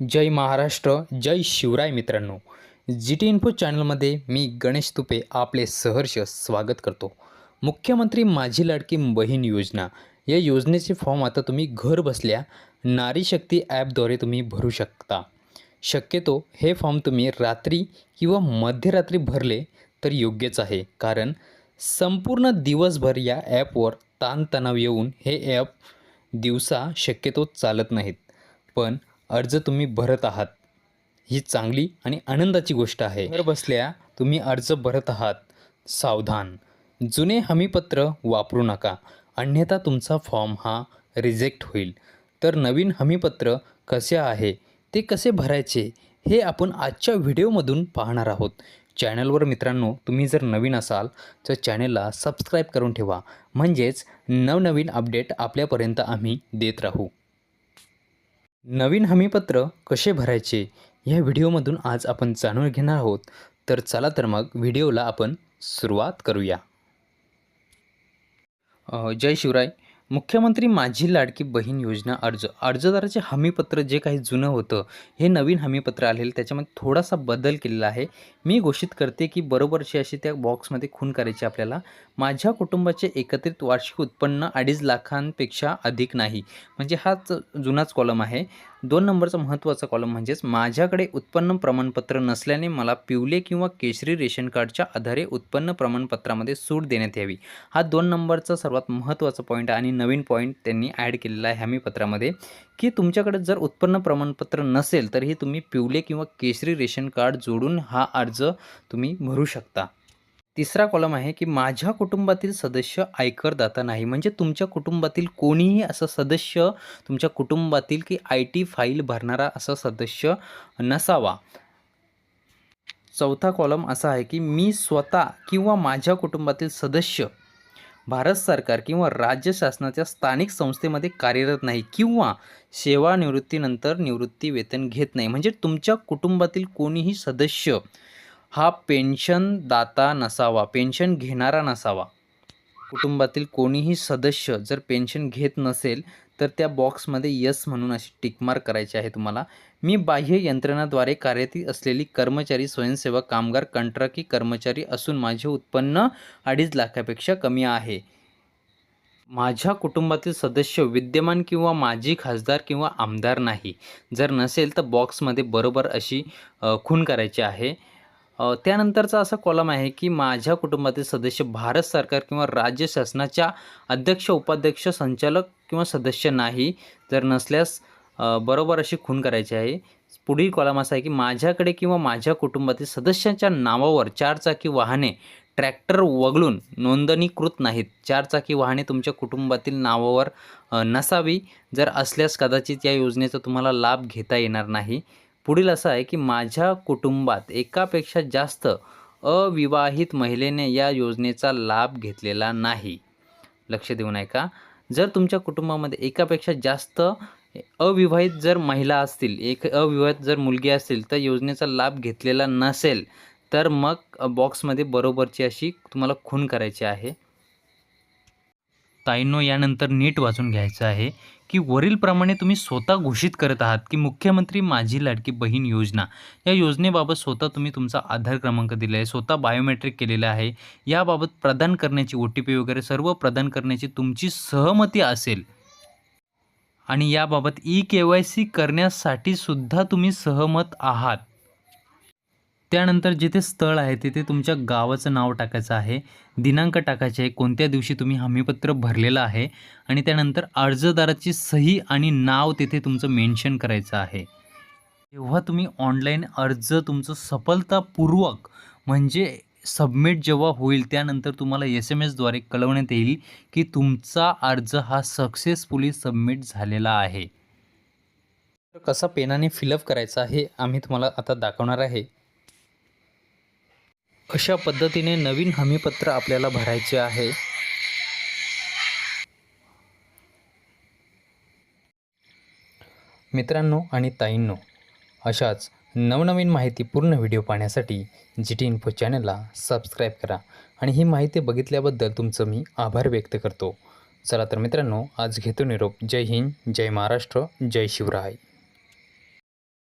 जय महाराष्ट्र जय शिवराय मित्रांनो. जी T info चॅनलमध्ये मी गणेश तुपे आपले सहर्ष स्वागत करतो. मुख्यमंत्री माझी लाडकी बहीण योजना. या योजनेचे फॉर्म आता तुम्ही घर बसल्या नारी शक्ती ॲपद्वारे तुम्ही भरू शकता. शक्यतो हे फॉर्म तुम्ही रात्री किंवा मध्यरात्री भरले तर योग्यच आहे. कारण संपूर्ण दिवसभर या ॲपवर ताणतणाव येऊन हे ॲप दिवसा शक्यतो चालत नाहीत. पण अर्ज तुम्ही भरत आहात. ही चांगली आणि आनंदाची गोष्ट आहे. घर बसल्या तुम्ही अर्ज भरत आहात. सावधान. जुने हमीपत्र वापरू नका. अन्यथा तुमचा फॉर्म हा रिजेक्ट होईल. तर नवीन हमीपत्र कसे आहे? ते कसे भरायचे? हे आपण आजच्या व्हिडिओमधून पाहणार आहोत. चॅनलवर मित्रांनो तुम्ही जर नवीन असाल तर चॅनलला सबस्क्राईब करून ठेवा. म्हणजेच नवनवीन अपडेट आपल्यापर्यंत आम्ही देत राहू. नवीन हमीपत्र कसे भरायचे या व्हिडिओमधून आज आपण जाणून घेणार आहोत. तर चला तर मग व्हिडिओला आपण सुरुवात करूया. जय शिवराय. मुख्यमंत्री माझी लाडकी बहीण योजना अर्ज. अर्जदाराचे हमीपत्र जे काही जुनं होतं हे नवीन हमीपत्र आलेलं त्याच्यामध्ये थोडासा बदल केलेला आहे. मी घोषित करते की बरोबरशी अशी त्या बॉक्समध्ये खून करायची आपल्याला. माझ्या कुटुंबाचे एकत्रित वार्षिक उत्पन्न अडीच लाखांपेक्षा अधिक नाही. म्हणजे हाच जुनाच कॉलम आहे. दोन नंबरचा महत्त्वाचा कॉलम म्हणजेच माझ्याकडे उत्पन्न प्रमाणपत्र नसल्याने मला पिवले किंवा केशरी रेशन कार्डच्या आधारे उत्पन्न प्रमाणपत्रामध्ये सूट देण्यात यावी. हा दोन नंबरचा सर्वात महत्त्वाचा पॉईंट आणि नवीन पॉईंट त्यांनी ॲड केलेला आहे हमीपत्रामध्ये की तुमच्याकडे जर उत्पन्न प्रमाणपत्र नसेल तरीही तुम्ही पिवले किंवा केशरी रेशन कार्ड जोडून हा अर्ज तुम्ही भरू शकता. तिसरा कॉलम आहे की माझ्या कुटुंबातील सदस्य आयकरदाता नाही. म्हणजे तुमच्या कुटुंबातील कोणीही असं सदस्य तुमच्या कुटुंबातील की आय टी फाईल भरणारा असा सदस्य नसावा. चौथा कॉलम असा आहे की मी स्वतः किंवा माझ्या कुटुंबातील सदस्य भारत सरकार किंवा राज्य शासनाच्या स्थानिक संस्थेमध्ये कार्यरत नाही किंवा सेवानिवृत्तीनंतर निवृत्ती वेतन घेत नाही. म्हणजे तुमच्या कुटुंबातील कोणीही सदस्य हा पेन्शनदाता नसावा पेन्शन घेणारा नसावा. कुटुंबातील कोणीही सदस्य जर पेन्शन घेत नसेल तर त्या बॉक्समध्ये यस म्हणून अशी टिकमार करायची आहे तुम्हाला. मी बाह्य यंत्रणाद्वारे कार्यरत असलेली कर्मचारी स्वयंसेवक कामगार कंत्राकी कर्मचारी असून माझे उत्पन्न अडीच लाखापेक्षा कमी आहे. माझ्या कुटुंबातील सदस्य विद्यमान किंवा माजी खासदार किंवा आमदार नाही. जर नसेल तर बॉक्समध्ये बरोबर अशी खून करायची आहे. त्यानंतरचा असा कॉलम आहे की माझ्या कुटुंबातील सदस्य भारत सरकार किंवा राज्य शासनाच्या अध्यक्ष उपाध्यक्ष संचालक किंवा सदस्य नाही जर नसल्यास बरोबर अशी खून करायची आहे. पुढील कॉलम असा आहे की माझ्याकडे किंवा माझ्या कुटुंबातील सदस्यांच्या नावावर चारचाकी वाहने ट्रॅक्टर वगळून नोंदणीकृत नाहीत. चारचाकी वाहने तुमच्या कुटुंबातील नावावर नसावी. जर असल्यास कदाचित या योजनेचा तुम्हाला लाभ घेता येणार नाही. पुढील असं आहे की माझ्या कुटुंबात एकापेक्षा जास्त अविवाहित महिलेने या योजनेचा लाभ घेतलेला नाही. लक्ष देऊन ऐका. जर तुमच्या कुटुंबामध्ये एकापेक्षा जास्त अविवाहित जर महिला असतील एक अविवाहित जर मुलगी असतील तर योजनेचा लाभ घेतलेला नसेल तर मग बॉक्समध्ये बरोबरची अशी तुम्हाला खून करायची आहे. ताईंनो यानंतर नीट वाचून घ्यायचं आहे. की वरीलप्रमाणे तुम्ही स्वतः घोषित करत आहात की मुख्यमंत्री माझी लाडकी बहीण योजना. या योजनेबाबत स्वतः तुम्ही तुमचा आधार क्रमांक दिला आहे स्वतः बायोमेट्रिक केलेलं आहे. याबाबत प्रदान करण्याची ओ टी पी वगैरे सर्व प्रदान करण्याची तुमची सहमती असेल. आणि याबाबत ई के वाय सी करण्यासाठी सुद्धा तुम्ही सहमत आहात. त्यानंतर जिथे स्थळ आहे तिथे तुमच्या गावाचं नाव टाकायचं आहे. दिनांक टाकायचे आहे. कोणत्या दिवशी तुम्ही हमीपत्र भरलेलं आहे? आणि त्यानंतर अर्जदाराची सही आणि नाव तिथे तुमचं मेन्शन करायचं आहे. जेव्हा तुम्ही ऑनलाईन अर्ज तुमचं सफलतापूर्वक म्हणजे सबमिट जेव्हा होईल त्यानंतर तुम्हाला एस एम एसद्वारे कळवण्यात येईल की तुमचा अर्ज हा सक्सेसफुली सबमिट झालेला आहे. तर कसा पेनाने फिलअप करायचा हे आम्ही तुम्हाला आता दाखवणार आहे. अशा पद्धतीने नवीन हमीपत्र आपल्याला भरायचे आहे. मित्रांनो आणि ताईंनो अशाच नवनवीन माहितीपूर्ण व्हिडिओ पाहण्यासाठी जी टी इन्फो चॅनलला सबस्क्राईब करा आणि ही माहिती बघितल्याबद्दल तुमचं मी आभार व्यक्त करतो. चला तर मित्रांनो आज घेतो निरोप. जय हिंद जय महाराष्ट्र जय शिवराय.